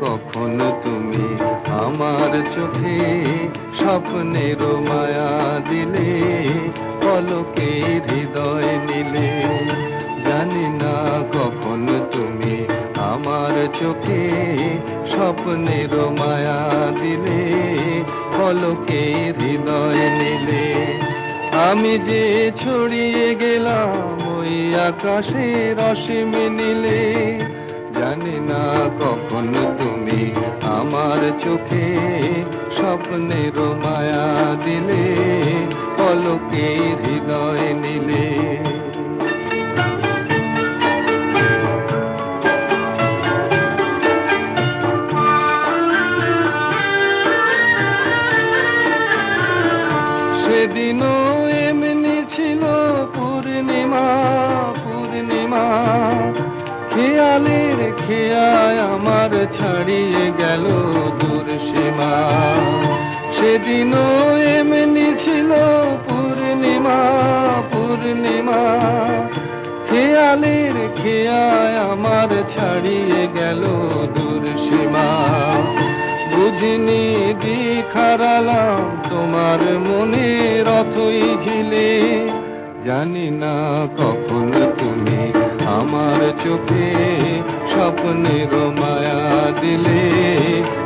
কখন তুমি আমার চোখে স্বপ্নের মায়া দিলে পলকে হৃদয় নিলে। জানি না কখন তুমি আমার চোখে স্বপ্নের মায়া দিলে পলকে হৃদয় নিলে। আমি যে ছড়িয়ে গেলাম ওই আকাশে রসিম নিলে জানি না কখন তুমি আমার চোখে স্বপ্নের মায়া দিলে পলকে হৃদয় নিলে। সেদিনও এমনি ছিল পূর্ণিমা খেয়ালের খেয়ায় আমার ছাড়িয়ে গেল দূর সীমা। সেদিনও এমনি ছিল পূর্ণিমা পূর্ণিমা। খেয়ালের খেয়ায় আমার ছাড়িয়ে গেল দূর সীমা। বুঝিনি দিখারালাম তোমার মনে রথই ঝিলে। জানি না কখন তুমি আমার চোখে স্বপ্নের মায়া দিলে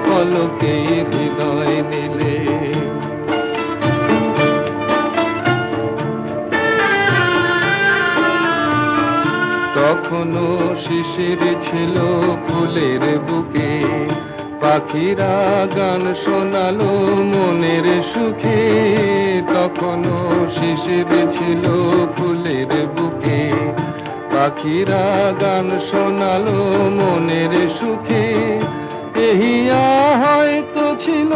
পলকে হৃদয় নিলে। তখনও শিশির ছিল ফুলের বুকে, পাখিরা গান শোনালো মনের সুখে। তখনও শিশির পাখিরা গান শোনালো মনের সুখে। এহিয়া হয়তো ছিল